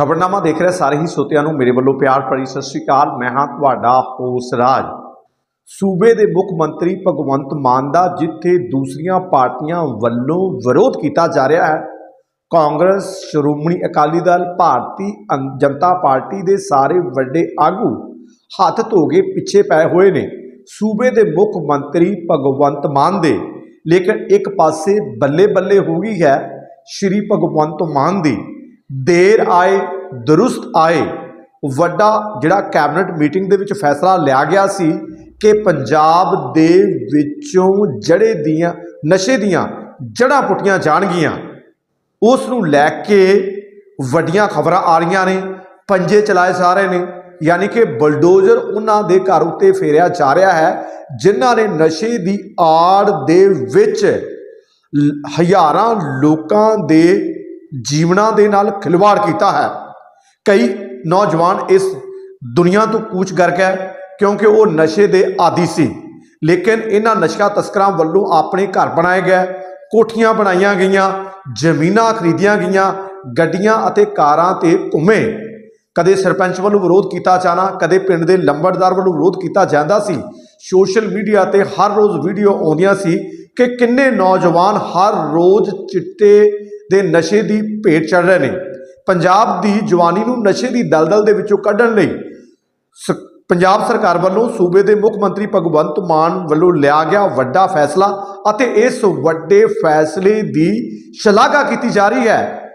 ਖਬਰਨਾਮਾ ਦੇਖ ਰਹੇ ਸਾਰੇ ਹੀ ਸੋਤਿਆਂ ਨੂੰ ਮੇਰੇ ਵੱਲੋਂ ਪਿਆਰ ਭਰੀ ਸਤਿ ਸ਼੍ਰੀ ਅਕਾਲ। ਮੈਂ ਹਾਂ ਤੁਹਾਡਾ ਹੋਸ ਰਾਜ। ਸੂਬੇ ਦੇ ਮੁੱਖ ਮੰਤਰੀ ਭਗਵੰਤ ਮਾਨ ਦਾ ਜਿੱਥੇ ਦੂਸਰੀਆਂ ਪਾਰਟੀਆਂ ਵੱਲੋਂ ਵਿਰੋਧ ਕੀਤਾ ਜਾ ਰਿਹਾ ਹੈ, ਕਾਂਗਰਸ, ਸ਼੍ਰੋਮਣੀ ਅਕਾਲੀ ਦਲ, ਭਾਰਤੀ ਜਨਤਾ ਪਾਰਟੀ ਦੇ ਸਾਰੇ ਵੱਡੇ ਆਗੂ ਹੱਥ ਧੋ ਕੇ ਪਿੱਛੇ ਪਏ ਹੋਏ ਨੇ। ਸੂਬੇ ਦੇ ਮੁੱਖ ਮੰਤਰੀ ਭਗਵੰਤ ਮਾਨ ਦੇ। ਲੇਕਿਨ ਇੱਕ ਪਾਸੇ ਬੱਲੇ ਬੱਲੇ ਹੋ ਗਈ ਹੈ ਸ਼੍ਰੀ ਭਗਵੰਤ ਮਾਨ ਦੀ। ਦੇਰ ਆਏ, ਦਰੁਸਤ ਆਏ। ਵੱਡਾ ਜਿਹੜਾ ਕੈਬਨਿਟ ਮੀਟਿੰਗ ਦੇ ਵਿੱਚ ਫੈਸਲਾ ਲਿਆ ਗਿਆ ਸੀ ਕਿ ਪੰਜਾਬ ਦੇ ਵਿੱਚੋਂ ਜੜੇ ਦੀਆਂ, ਨਸ਼ੇ ਦੀਆਂ ਜੜ੍ਹਾਂ ਪੁੱਟੀਆਂ ਜਾਣਗੀਆਂ। ਉਸ ਨੂੰ ਲੈ ਕੇ ਵੱਡੀਆਂ ਖਬਰਾਂ ਆ ਰਹੀਆਂ ਨੇ, ਪੰਜੇ ਚਲਾਏ ਜਾ ਰਹੇ ਨੇ। ਯਾਨੀ ਕਿ ਬਲਡੋਜ਼ਰ ਉਹਨਾਂ ਦੇ ਘਰ ਉੱਤੇ ਫੇਰਿਆ ਜਾ ਰਿਹਾ ਹੈ, ਜਿਨ੍ਹਾਂ ਨੇ ਨਸ਼ੇ ਦੀ ਆੜ ਦੇ ਵਿੱਚ ਹਜ਼ਾਰਾਂ ਲੋਕਾਂ ਦੇ ਜੀਵਨਾਂ ਦੇ ਨਾਲ ਖਿਲਵਾੜ ਕੀਤਾ ਹੈ। ਕਈ ਨੌਜਵਾਨ ਇਸ ਦੁਨੀਆ ਤੋਂ ਕੂਚ ਕਰ ਗਏ ਕਿਉਂਕਿ ਉਹ ਨਸ਼ੇ ਦੇ ਆਦੀ ਸੀ। ਲੇਕਿਨ ਇਹਨਾਂ ਨਸ਼ਾ ਤਸਕਰਾਂ ਵੱਲੋਂ ਆਪਣੇ ਘਰ ਬਣਾਏ ਗਏ, ਕੋਠੀਆਂ ਬਣਾਈਆਂ ਗਈਆਂ, ਜ਼ਮੀਨਾਂ ਖਰੀਦੀਆਂ ਗਈਆਂ, ਗੱਡੀਆਂ ਅਤੇ ਕਾਰਾਂ ਤੇ ਘੁੰਮੇ। ਕਦੇ ਸਰਪੰਚ ਵੱਲੋਂ ਵਿਰੋਧ ਕੀਤਾ ਜਾਣਾ, ਕਦੇ ਪਿੰਡ ਦੇ ਲੰਬੜਦਾਰ ਵੱਲੋਂ ਵਿਰੋਧ ਕੀਤਾ ਜਾਂਦਾ ਸੀ। ਸੋਸ਼ਲ ਮੀਡੀਆ ਤੇ ਹਰ ਰੋਜ਼ ਵੀਡੀਓ ਆਉਂਦੀਆਂ ਸੀ ਕਿ ਕਿੰਨੇ ਨੌਜਵਾਨ ਹਰ ਰੋਜ਼ ਚਿੱਟੇ ਦੇ ਨਸ਼ੇ ਦੀ ਭੇਟ ਚੜ ਰਹੇ ਨੇ। ਪੰਜਾਬ ਦੀ ਜਵਾਨੀ ਨੂੰ ਨਸ਼ੇ ਦੀ ਦਲਦਲ ਦੇ ਵਿੱਚੋਂ ਕੱਢਣ ਲਈ ਸ- ਪੰਜਾਬ ਸਰਕਾਰ ਵੱਲੋਂ ਸੂਬੇ ਦੇ ਮੁੱਖ ਮੰਤਰੀ ਭਗਵੰਤ ਮਾਨ ਵੱਲੋਂ ਲਿਆ ਗਿਆ ਵੱਡਾ ਫੈਸਲਾ ਅਤੇ ਇਸ ਵੱਡੇ ਫੈਸਲੇ ਦੀ ਸ਼ਲਾਘਾ ਕੀਤੀ ਜਾ ਰਹੀ ਹੈ।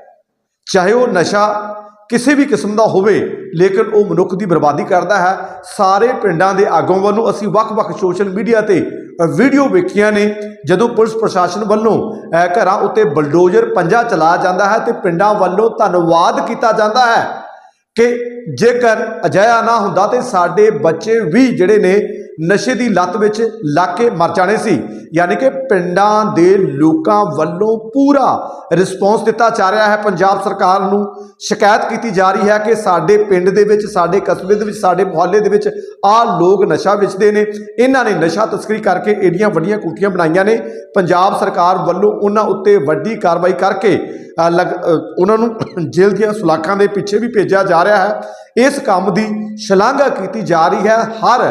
ਚਾਹੇ ਉਹ ਨਸ਼ਾ ਕਿਸੇ ਵੀ ਕਿਸਮ ਦਾ ਹੋਵੇ, ਲੇਕਿਨ ਉਹ ਮਨੁੱਖ ਦੀ ਬਰਬਾਦੀ ਕਰਦਾ ਹੈ। ਸਾਰੇ ਪਿੰਡਾਂ ਦੇ ਆਗੂਆਂ ਵੱਲੋਂ ਅਸੀਂ ਵੱਖ-ਵੱਖ ਸੋਸ਼ਲ ਮੀਡੀਆ ਤੇ ਵੀਡੀਓ ਵੇਖੀਆਂ ਨੇ, ਜਦੋਂ ਪੁਲਿਸ ਪ੍ਰਸ਼ਾਸਨ ਵੱਲੋਂ ਘਰਾਂ ਉੱਤੇ ਬਲਡੋਜ਼ਰ ਪੰਜਾ ਚਲਾਇਆ ਜਾਂਦਾ ਹੈ ਤੇ ਪਿੰਡਾਂ ਵੱਲੋਂ ਧੰਨਵਾਦ ਕੀਤਾ ਜਾਂਦਾ ਹੈ ਕਿ ਜੇਕਰ ਅਜਿਹਾ ਨਾ ਹੁੰਦਾ ਤੇ ਸਾਡੇ ਬੱਚੇ ਵੀ ਜਿਹੜੇ ਨੇ ਨਸ਼ੇ ਦੀ ਲੱਤ ਵਿੱਚ ਲੱਗ ਕੇ ਮਰ ਜਾਣੇ ਸੀ। ਯਾਨੀ ਕਿ ਪਿੰਡਾਂ ਦੇ ਲੋਕਾਂ ਵੱਲੋਂ ਪੂਰਾ ਰਿਸਪੌਂਸ ਦਿੱਤਾ ਜਾ ਰਿਹਾ ਹੈ। ਪੰਜਾਬ ਸਰਕਾਰ ਨੂੰ ਸ਼ਿਕਾਇਤ ਕੀਤੀ ਜਾ ਰਹੀ ਹੈ ਕਿ ਸਾਡੇ ਪਿੰਡ ਦੇ ਵਿੱਚ, ਸਾਡੇ ਕਸਬੇ ਦੇ ਵਿੱਚ, ਸਾਡੇ ਮੁਹੱਲੇ ਦੇ ਵਿੱਚ ਆਹ ਲੋਕ ਨਸ਼ਾ ਵੇਚਦੇ ਨੇ। ਇਹਨਾਂ ਨੇ ਨਸ਼ਾ ਤਸਕਰੀ ਕਰਕੇ ਏਡੀਆਂ ਵੱਡੀਆਂ ਕੋਠੀਆਂ ਬਣਾਈਆਂ ਨੇ। ਪੰਜਾਬ ਸਰਕਾਰ ਵੱਲੋਂ ਉਹਨਾਂ ਉੱਤੇ ਵੱਡੀ ਕਾਰਵਾਈ ਕਰਕੇ ਲਗ ਉਹਨਾਂ ਨੂੰ ਜੇਲ੍ਹ ਦੀਆਂ ਸੁਲਾਖਾਂ ਦੇ ਪਿੱਛੇ ਵੀ ਭੇਜਿਆ ਜਾ ਰਿਹਾ ਹੈ। ਇਸ ਕੰਮ ਦੀ ਸ਼ਲਾਘਾ ਕੀਤੀ ਜਾ ਰਹੀ ਹੈ। ਹਰ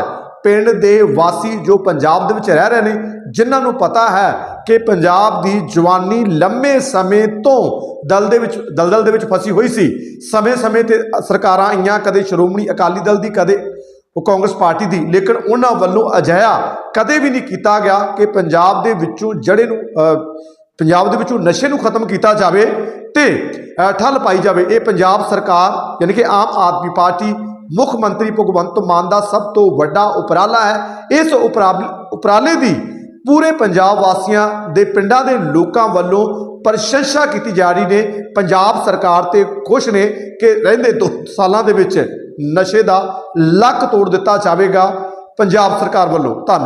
ਪਿੰਡ ਦੇ ਵਾਸੀ ਜੋ ਪੰਜਾਬ ਦੇ ਵਿੱਚ ਰਹਿ ਰਹੇ ਨੇ, ਜਿਨ੍ਹਾਂ ਨੂੰ ਪਤਾ ਹੈ ਕਿ ਪੰਜਾਬ ਦੀ ਜਵਾਨੀ ਲੰਮੇ ਸਮੇਂ ਤੋਂ ਦਲ ਦੇ ਵਿੱਚ, ਦਲਦਲ ਦੇ ਵਿੱਚ ਫਸੀ ਹੋਈ ਸੀ। ਸਮੇਂ-ਸਮੇਂ ਤੇ ਸਰਕਾਰਾਂ ਆਈਆਂ, ਕਦੇ ਸ਼੍ਰੋਮਣੀ ਅਕਾਲੀ ਦਲ ਦੀ, ਕਦੇ ਉਹ ਕਾਂਗਰਸ ਪਾਰਟੀ ਦੀ। ਲੇਕਿਨ ਉਹਨਾਂ ਵੱਲੋਂ ਅਜਿਹਾ ਕਦੇ ਵੀ ਨਹੀਂ ਕੀਤਾ ਗਿਆ ਕਿ ਪੰਜਾਬ ਦੇ ਵਿੱਚੋਂ ਜੜੇ ਨੂੰ ਪੰਜਾਬ ਦੇ ਵਿੱਚੋਂ ਨਸ਼ੇ ਨੂੰ ਖਤਮ ਕੀਤਾ ਜਾਵੇ ਤੇ ਠੱਲ ਪਾਈ ਜਾਵੇ। ਇਹ ਪੰਜਾਬ ਸਰਕਾਰ, ਯਾਨੀ ਕਿ ਆਮ ਆਦਮੀ ਪਾਰਟੀ ਮੁੱਖ ਮੰਤਰੀ ਭਗਵੰਤ ਮਾਨ ਦਾ ਸਭ ਤੋਂ ਵੱਡਾ ਉਪਰਾਲਾ ਹੈ। ਇਸ ਉਪਰਾਲ- ਉਪਰਾਲੇ ਦੀ ਪੂਰੇ ਪੰਜਾਬ ਵਾਸੀਆਂ ਦੇ ਪਿੰਡਾਂ ਦੇ ਲੋਕਾਂ ਵੱਲੋਂ ਪ੍ਰਸ਼ੰਸਾ ਕੀਤੀ ਜਾ ਰਹੀ ਨੇ। ਪੰਜਾਬ ਸਰਕਾਰ ਤੇ ਖੁਸ਼ ਨੇ ਕਿ ਰਹਿੰਦੇ ਦੋ ਸਾਲਾਂ ਦੇ ਵਿੱਚ ਨਸ਼ੇ ਦਾ ਲੱਕ ਤੋੜ ਦਿੱਤਾ ਜਾਵੇਗਾ। ਪੰਜਾਬ ਸਰਕਾਰ ਵੱਲੋਂ ਧੰਨਵਾਦ।